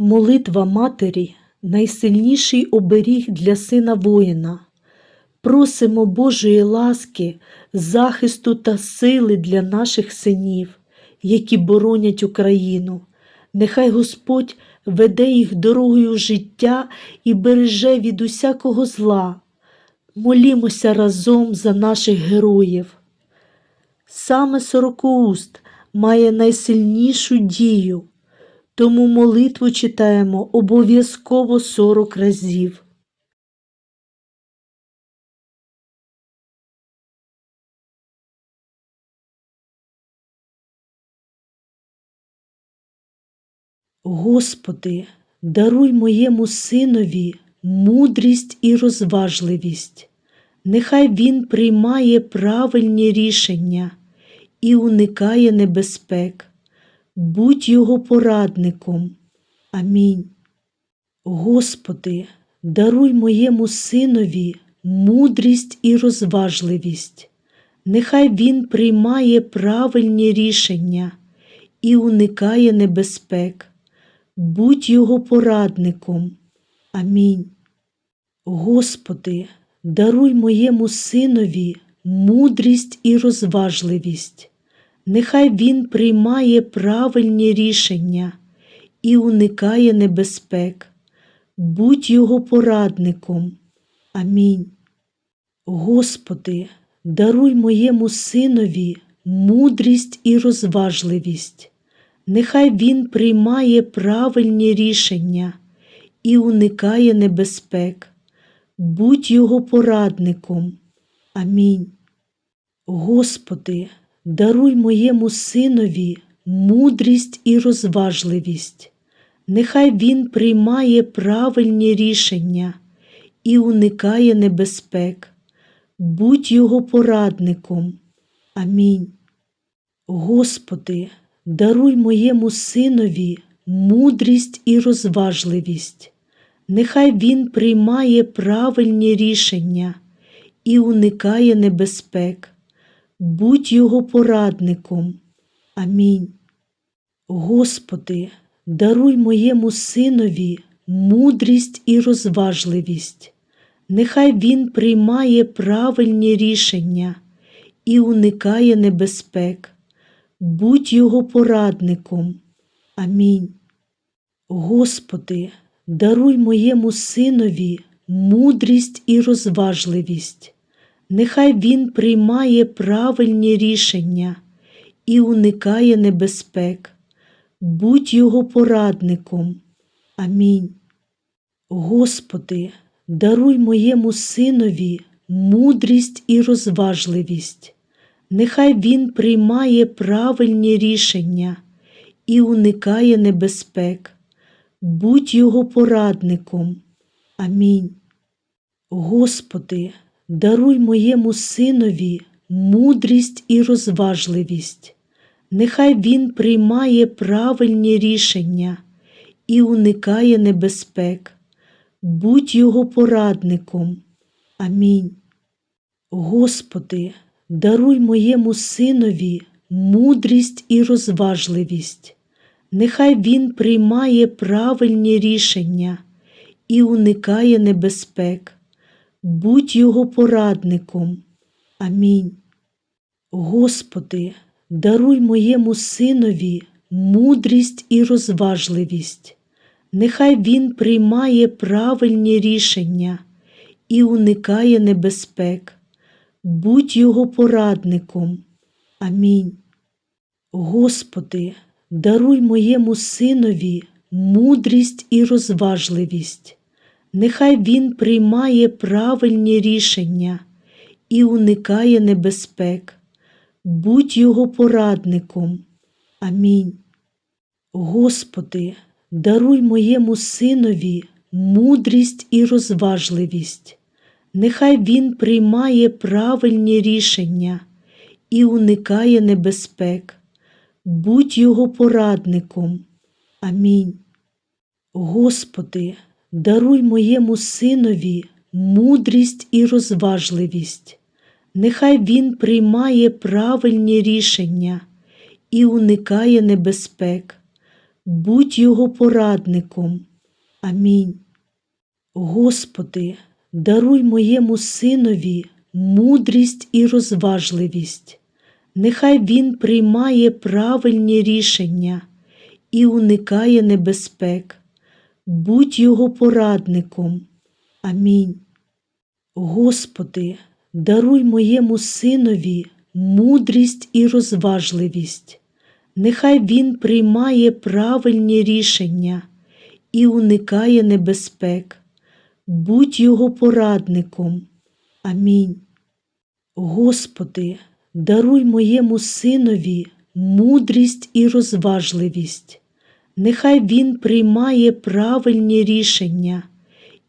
Молитва матері найсильніший оберіг для сина воїна. Просимо Божої ласки, захисту та сили для наших синів, які боронять Україну. Нехай Господь веде їх дорогою життя і береже від усякого зла. Молімося разом за наших героїв. Саме сорокоуст має найсильнішу дію, тому молитву читаємо обов'язково 40 разів. Господи, даруй моєму синові мудрість і розважливість. Нехай він приймає правильні рішення і уникає небезпек. Будь його порадником. Амінь. Господи, даруй моєму синові мудрість і розважливість. Нехай він приймає правильні рішення і уникає небезпек. Будь його порадником. Амінь. Господи, даруй моєму синові мудрість і розважливість. Нехай він приймає правильні рішення і уникає небезпек. Будь його порадником. Амінь. Господи, даруй моєму синові мудрість і розважливість. Нехай він приймає правильні рішення і уникає небезпек. Будь його порадником. Амінь. Господи, даруй моєму синові мудрість і розважливість. Нехай він приймає правильні рішення і уникає небезпек. Будь його порадником. Амінь. Господи, даруй моєму синові мудрість і розважливість. Нехай він приймає правильні рішення і уникає небезпек. Будь його порадником. Амінь. Господи, даруй моєму синові мудрість і розважливість. Нехай він приймає правильні рішення і уникає небезпек. Будь його порадником. Амінь. Господи, даруй моєму синові мудрість і розважливість. Нехай він приймає правильні рішення і уникає небезпек. Будь його порадником. Амінь. Господи, даруй моєму синові мудрість і розважливість. Нехай він приймає правильні рішення і уникає небезпек. Будь його порадником. Амінь. Господи, даруй моєму синові мудрість і розважливість. Нехай він приймає правильні рішення і уникає небезпек. Будь його порадником. Амінь. Господи, даруй моєму синові мудрість і розважливість. Нехай він приймає правильні рішення і уникає небезпек. Будь його порадником. Амінь. Господи, даруй моєму синові мудрість і розважливість. Нехай він приймає правильні рішення і уникає небезпек. Будь його порадником. Амінь. Господи, даруй моєму синові мудрість і розважливість. Нехай він приймає правильні рішення і уникає небезпек. Будь його порадником. Амінь. Господи, даруй моєму синові мудрість і розважливість. Нехай він приймає правильні рішення і уникає небезпек. Будь його порадником. Амінь. Господи, даруй моєму синові мудрість і розважливість. Нехай він приймає правильні рішення і уникає небезпек. будь його порадником. Амінь. Господи, даруй моєму синові мудрість і розважливість. Нехай він приймає правильні рішення і уникає небезпек. Будь його порадником. Амінь. Господи, даруй моєму синові мудрість і розважливість. Нехай він приймає правильні рішення і уникає небезпек. Будь його порадником. Амінь. Господи, даруй моєму синові мудрість і розважливість. Нехай він приймає правильні рішення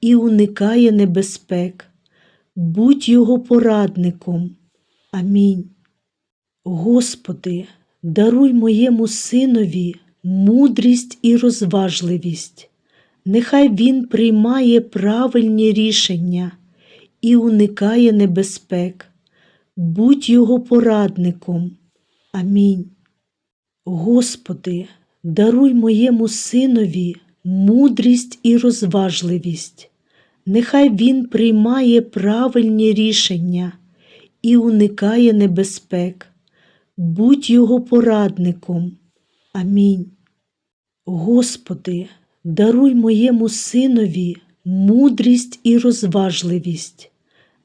і уникає небезпек. Будь його порадником. Амінь. Господи, даруй моєму синові мудрість і розважливість. Нехай він приймає правильні рішення і уникає небезпек. Будь його порадником. Амінь. Господи, даруй моєму синові мудрість і розважливість. Нехай він приймає правильні рішення і уникає небезпек. Будь його порадником. Амінь. Господи, даруй моєму синові мудрість і розважливість.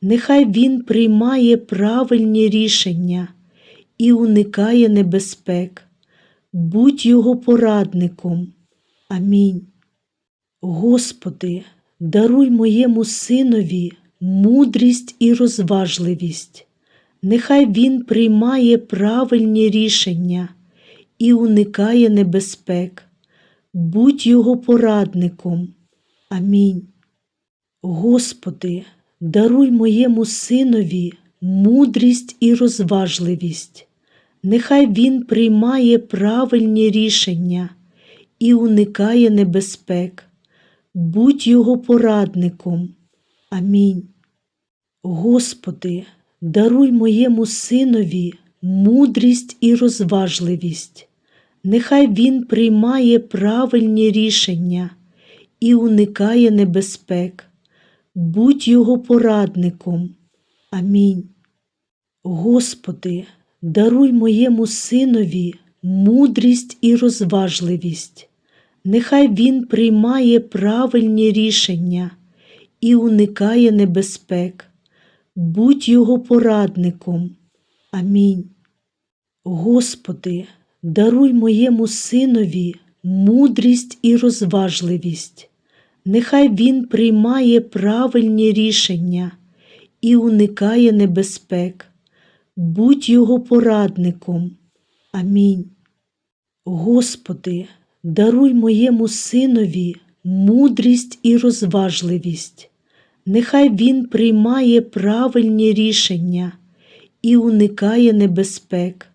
Нехай він приймає правильні рішення і уникає небезпек. Будь його порадником. Амінь. Господи, даруй моєму синові мудрість і розважливість. Нехай він приймає правильні рішення і уникає небезпек. Будь його порадником. Амінь. Господи, даруй моєму синові мудрість і розважливість. Нехай він приймає правильні рішення і уникає небезпек. Будь його порадником. Амінь. Господи, даруй моєму синові мудрість і розважливість. Нехай він приймає правильні рішення і уникає небезпек. Будь його порадником. Амінь. Господи, даруй моєму синові мудрість і розважливість. Нехай він приймає правильні рішення і уникає небезпек. Будь його порадником. Амінь. Господи, даруй моєму синові мудрість і розважливість. Нехай він приймає правильні рішення і уникає небезпек. Будь його порадником. Амінь. Господи, даруй моєму синові мудрість і розважливість. Нехай він приймає правильні рішення і уникає небезпек.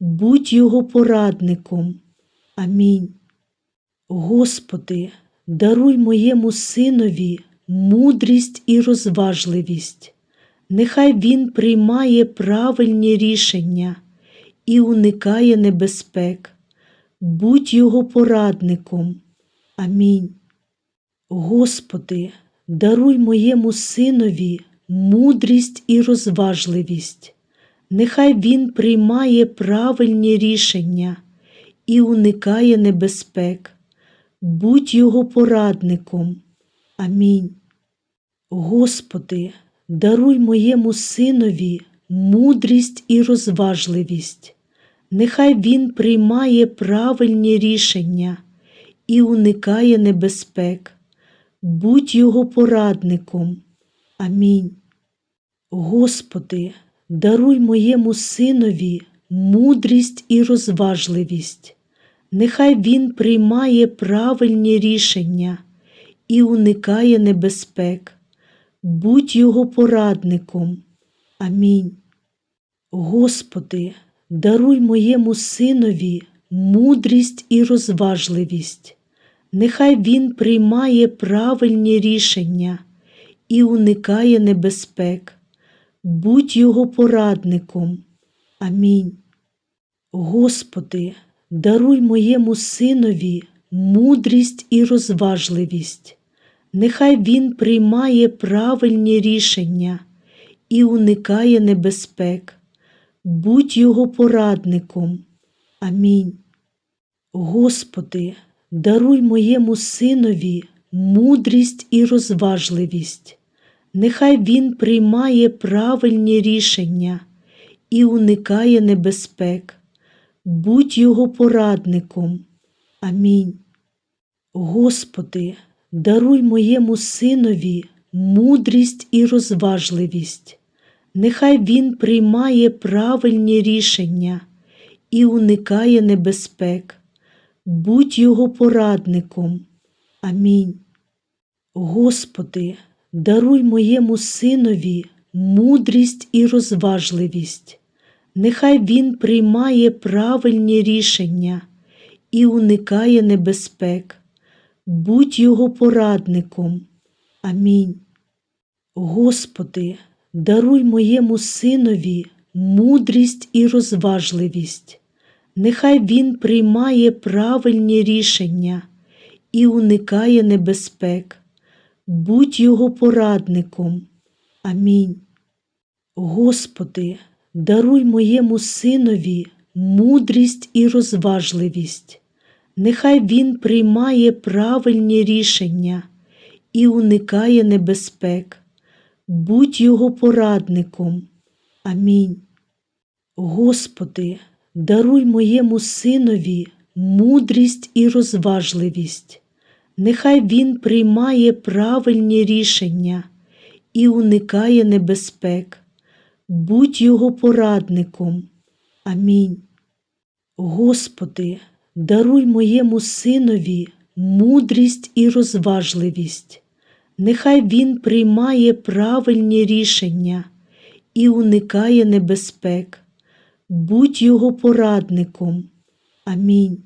Будь його порадником. Амінь. Господи, даруй моєму синові мудрість і розважливість. Нехай він приймає правильні рішення і уникає небезпек. Будь його порадником. Амінь. Господи, даруй моєму синові мудрість і розважливість. Нехай він приймає правильні рішення і уникає небезпек. Будь його порадником. Амінь. Господи, даруй моєму синові мудрість і розважливість. Нехай він приймає правильні рішення і уникає небезпек. Будь його порадником. Амінь. Господи, даруй моєму синові мудрість і розважливість. Нехай він приймає правильні рішення і уникає небезпек. Будь його порадником. Амінь. Господи, даруй моєму синові мудрість і розважливість. Нехай він приймає правильні рішення і уникає небезпек. Будь його порадником. Амінь. Господи, даруй моєму синові мудрість і розважливість. Нехай він приймає правильні рішення і уникає небезпек. Будь його порадником. Амінь. Господи, даруй моєму синові мудрість і розважливість. Нехай він приймає правильні рішення і уникає небезпек. Будь його порадником. Амінь. Господи, даруй моєму синові мудрість і розважливість. Нехай він приймає правильні рішення і уникає небезпек. Будь його порадником. Амінь. Господи, даруй моєму синові мудрість і розважливість. Нехай він приймає правильні рішення і уникає небезпек. Будь його порадником. Амінь. Господи, даруй моєму синові мудрість і розважливість. Нехай він приймає правильні рішення і уникає небезпек. Будь його порадником. Амінь. Господи, даруй моєму синові мудрість і розважливість. Нехай він приймає правильні рішення і уникає небезпек. Будь його порадником. Амінь. Господи, даруй моєму синові мудрість і розважливість. Нехай він приймає правильні рішення і уникає небезпек. Будь його порадником. Амінь. Господи, даруй моєму синові мудрість і розважливість. Нехай він приймає правильні рішення і уникає небезпек. Будь його порадником. Амінь.